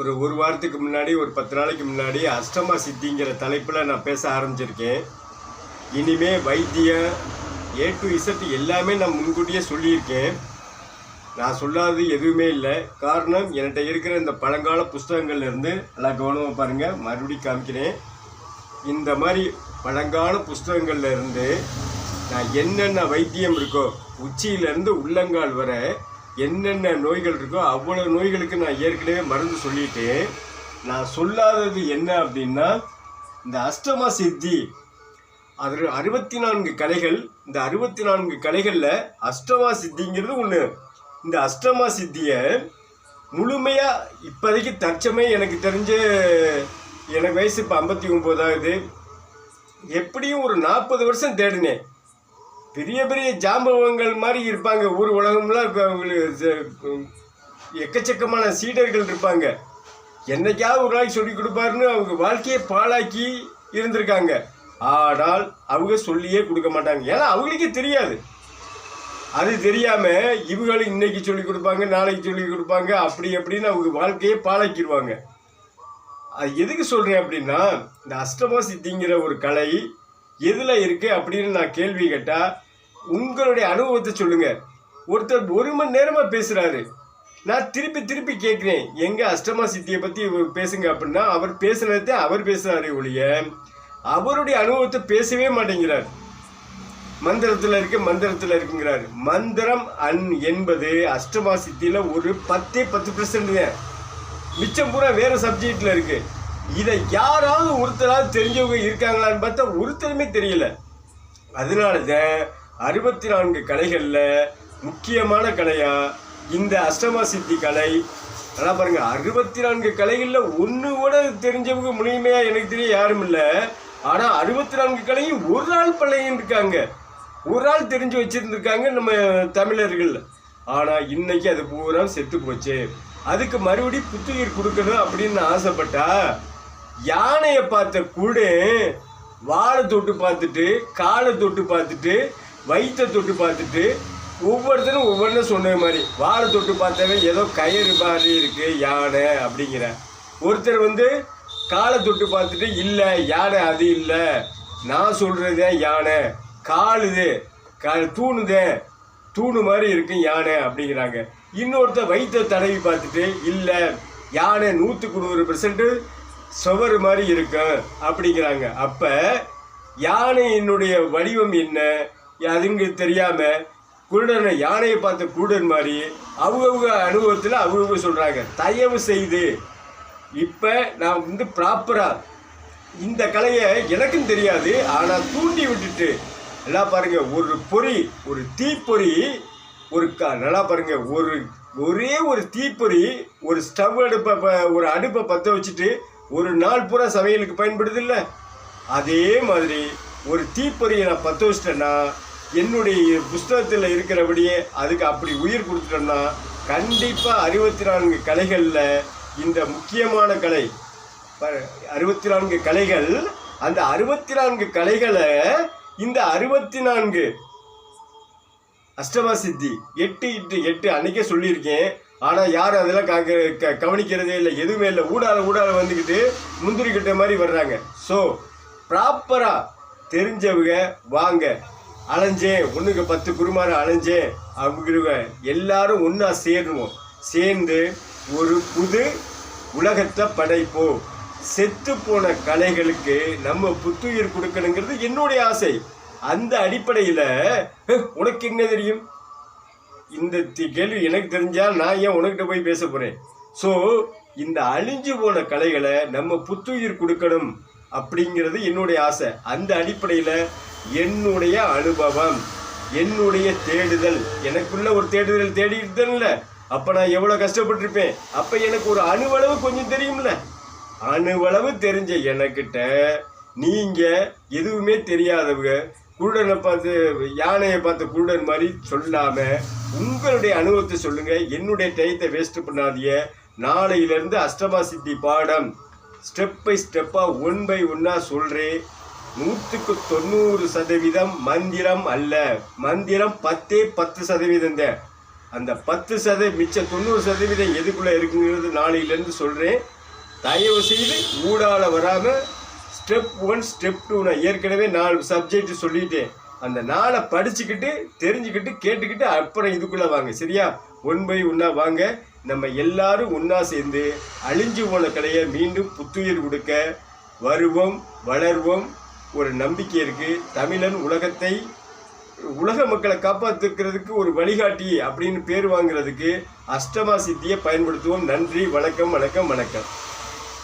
ஒரு ஒரு வாரத்துக்கு முன்னாடி ஒரு பத்து நாளைக்கு முன்னாடி அஷ்டமா சித்திங்கிற தலைப்பில் நான் பேச ஆரம்பிச்சிருக்கேன். இனிமே வைத்தியம் ஏ டு இசட் எல்லாமே நான் முன்கூட்டியே சொல்லியிருக்கேன். நான் சொல்லாதது எதுவுமே இல்லை. காரணம் என்கிட்ட இருக்கிற இந்த பழங்கால புஸ்தகங்கள்லேருந்து நல்லா கவனமாக பாருங்கள் மறுபடியும் காமிக்கிறேன். இந்த மாதிரி பழங்கால புஸ்தகங்கள்லேருந்து நான் என்னென்ன வைத்தியம் இருக்கோ உச்சியிலேருந்து உள்ளங்கால் வரை என்னென்ன நோய்கள் இருக்கோ அவ்வளோ நோய்களுக்கு நான் ஏற்கனவே மருந்து சொல்லிட்டேன். நான் சொல்லாதது என்ன அப்படின்னா இந்த அஷ்டமா சித்தி அது அறுபத்தி நான்கு கலைகள் இந்த அறுபத்தி நான்கு கலைகளில் அஷ்டமா சித்திங்கிறது ஒன்று இந்த அஷ்டமா சித்தியை முழுமையாக இப்போதைக்கு தற்சமயம் எனக்கு தெரிஞ்ச எனக்கு வயசு இப்போ ஐம்பத்தி ஒம்போதாவது எப்படியும் ஒரு நாற்பது வருஷம் தேடினேன். பெரிய பெரிய ஜாம்பவங்கள் மாதிரி இருப்பாங்க. ஊர் உலகம்லாம் இப்போ அவங்களுக்கு எக்கச்சக்கமான சீடர்கள் இருப்பாங்க. என்னைக்காவது ஒரு நாளைக்கு சொல்லி கொடுப்பாருன்னு அவங்க வாழ்க்கையை பாழாக்கி இருந்திருக்காங்க. ஆனால் அவங்க சொல்லியே கொடுக்க மாட்டாங்க. ஏன்னா அவங்களுக்கே தெரியாது. அது தெரியாமல் இவங்களும் இன்னைக்கு சொல்லி கொடுப்பாங்க நாளைக்கு சொல்லி கொடுப்பாங்க அப்படி அப்படின்னு அவங்க வாழ்க்கையை பாழாக்கிடுவாங்க அது எதுக்கு சொல்கிறேன் அப்படின்னா இந்த அஷ்டமா சித்திங்கிற ஒரு கலை எதில் இருக்குது அப்படின்னு நான் கேள்வி கேட்டால் உங்களுடைய அனுபவத்தை சொல்லுங்க. ஒருத்தர் ஒரு மணி நேரமாக பேசுகிறாரு நான் திருப்பி திருப்பி கேட்குறேன். எங்கள் அஷ்டமா சித்தியை பற்றி பேசுங்க அப்படின்னா அவர் பேசுனதே அவர் பேசுறாரு ஒழிய அவருடைய அனுபவத்தை பேசவே மாட்டேங்கிறார். மந்திரத்தில் இருக்கு மந்திரத்தில் இருக்குங்கிறார். மந்திரம் அன் என்பது அஷ்டமா சித்தியில் ஒரு பத்தே பத்து பர்சன்ட் தான். மிச்சம் பூரா வேறு சப்ஜெக்டில் இருக்குது இதை யாராவது ஒருத்தராவது தெரிஞ்சவங்க இருக்காங்களான்னு பார்த்தா ஒருத்தருமே தெரியல. அதனால தான் அறுபத்தி நான்கு கலைகளில் முக்கியமான கலையா? இந்த அஷ்டமா சித்தி கலை. நல்லா பாருங்க. அறுபத்தி நான்கு கலைகளில் ஒன்று கூட தெரிஞ்சவங்க முழுமையா எனக்கு தெரிய யாரும் இல்லை. ஆனால் அறுபத்தி நான்கு கலையும் ஒரு ஆள் பிள்ளையும் இருக்காங்க. ஒரு ஆள் தெரிஞ்சு வச்சுருந்துருக்காங்க நம்ம தமிழர்கள். ஆனால் இன்னைக்கு அது பூரா செத்து போச்சு. அதுக்கு மறுபடி புத்துயிர் கொடுக்கணும் அப்படின்னு ஆசைப்பட்டா யானையை பார்த்த கூட வாழை தொட்டு பார்த்துட்டு காலை தொட்டு பார்த்துட்டு வயிற்றை தொட்டு பார்த்துட்டு ஒவ்வொருத்தரும் ஒவ்வொன்றும் சொன்ன மாதிரி வாழை தொட்டு பார்த்தவன் ஏதோ கயிறு மாதிரி இருக்குது யானை அப்படிங்கிற. ஒருத்தர் வந்து காலை தொட்டு பார்த்துட்டு இல்லை யானை அது இல்லை. நான் சொல்கிறதே யானை. காலுது க தூணுதே. தூணு மாதிரி இருக்கும் யானை அப்படிங்கிறாங்க. இன்னொருத்தர் வயிற்றை தடவி பார்த்துட்டு இல்லை யானை நூற்றுக்கு நூறு பெர்சன்ட்டு சுவர் மாதிரி இருக்கும் அப்படிங்கிறாங்க. அப்போ யானையினுடைய வடிவம் என்ன? அதுங்க தெரியாம குருடனை யானையை பார்த்த குருடன் மாதிரி அவங்கவுங்க அனுபவத்தில் அவங்கவுங்க சொல்கிறாங்க தயவு செய்து இப்போ நான் வந்து ப்ராப்பராக இந்த கலையை எனக்கும் தெரியாது ஆனால் தூண்டி விட்டுட்டு நல்லா பாருங்க ஒரு பொறி ஒரு தீப்பொறி ஒரு க நல்லா பாருங்கள் ஒரு ஒரே ஒரு தீப்பொறி ஒரு ஸ்டவ் அடுப்பை ப- ஒரு அடுப்பை பற்ற வச்சுட்டு ஒரு நாள் பூரா சமையலுக்கு பயன்படுது இல்லை? அதே மாதிரி ஒரு தீப்பொறியை நான் பற்ற வச்சிட்டேன்னா என்னுடைய புஸ்தகத்தில் இருக்கிறபடியே அதுக்கு அப்படி உயிர் கொடுத்துட்டோம்னா கண்டிப்பாக அறுபத்தி நான்கு கலைகளில் இந்த முக்கியமான கலை அறுபத்தி நான்கு கலைகள் அந்த அறுபத்தி நான்கு கலைகளை இந்த அறுபத்தி நான்கு அஷ்டமா சித்தி எட்டு இட்டு எட்டு அன்னைக்கே சொல்லியிருக்கேன். ஆனால் யாரும் அதெல்லாம் காக்க க கவனிக்கிறதே இல்லை எதுவுமே இல்லை. ஊடால ஊடால வந்துக்கிட்டு முந்திரி கிட்ட மாதிரி வர்றாங்க. ஸோ ப்ராப்பராக தெரிஞ்சவங்க வாங்க. அலைஞ்சேன் ஒன்றுக்கு பத்து குருமார அலைஞ்சேன் அவங்க எல்லாரும் ஒன்றா சேருவோம். சேர்ந்து ஒரு புது உலகத்தை படைப்போம். செத்து போன கலைகளுக்கு நம்ம புத்துயிர் கொடுக்கணுங்கிறது என்னுடைய ஆசை. அந்த அடிப்படையில் உனக்கு என்ன தெரியும்? இந்த கேள்வி எனக்கு தெரிஞ்சால் நான் ஏன் உனக்கிட்ட போய் பேச போகிறேன் ஸோ இந்த அழிஞ்சு போன கலைகளை நம்ம புத்துயிர் கொடுக்கணும் அப்படிங்கிறது என்னுடைய ஆசை. அந்த அடிப்படையில் என்னுடைய அனுபவம் என்னுடைய தேடுதல். எனக்குள்ள ஒரு தேடுதல் தேடிட்டு தானே அப்போ நான் எவ்வளோ கஷ்டப்பட்டிருப்பேன்? அப்போ எனக்கு ஒரு அணுவளவு கொஞ்சம் தெரியும்ல. அணுவளவு தெரிஞ்ச எனக்கிட்ட நீங்கள் எதுவுமே தெரியாதவங்க குருடனை பார்த்து யானையை பார்த்து குருடன் மாதிரி சொல்லாமல் உங்களுடைய அனுபவத்தை சொல்லுங்கள் என்னுடைய டயத்தை வேஸ்ட் பண்ணாதீங்க. நாளையிலேருந்து அஷ்டமா சித்தி பாடம். ஸ்டெப் பை ஸ்டெப்பாக ஒன் பை ஒன்னாக சொல்கிறேன் நூற்றுக்கு தொண்ணூறு சதவீதம் மந்திரம் அல்ல. மந்திரம் பத்தே பத்து சதவீதம் தான். அந்த பத்து சத மிச்ச தொண்ணூறு சதவீதம் எதுக்குள்ளே இருக்குங்கிறது நாளையிலேருந்து சொல்கிறேன் தயவு செய்து ஊடால வராமல் ஸ்டெப் ஒன் ஸ்டெப் டூ நான் ஏற்கனவே நாலு சப்ஜெக்ட் சொல்லிட்டேன். அந்த நாளை படிச்சுக்கிட்டு தெரிஞ்சுக்கிட்டு கேட்டுக்கிட்டு அப்புறம் இதுக்குள்ளே வாங்க. சரியா? ஒன் பை ஒன்றா வாங்க. நம்ம எல்லாரும் ஒன்றா சேர்ந்து அழிஞ்சு போன கலையை மீண்டும் புத்துயிர் கொடுக்க வருவோம் வளர்வோம். ஒரு நம்பிக்கை இருக்குது தமிழன் உலகத்தை உலக மக்களை காப்பாற்றுக்கிறதுக்கு ஒரு வழிகாட்டி அப்படின்னு பேர் வாங்குறதுக்கு அஷ்டமா சித்தியை பயன்படுத்துவோம். நன்றி வணக்கம் வணக்கம் வணக்கம்.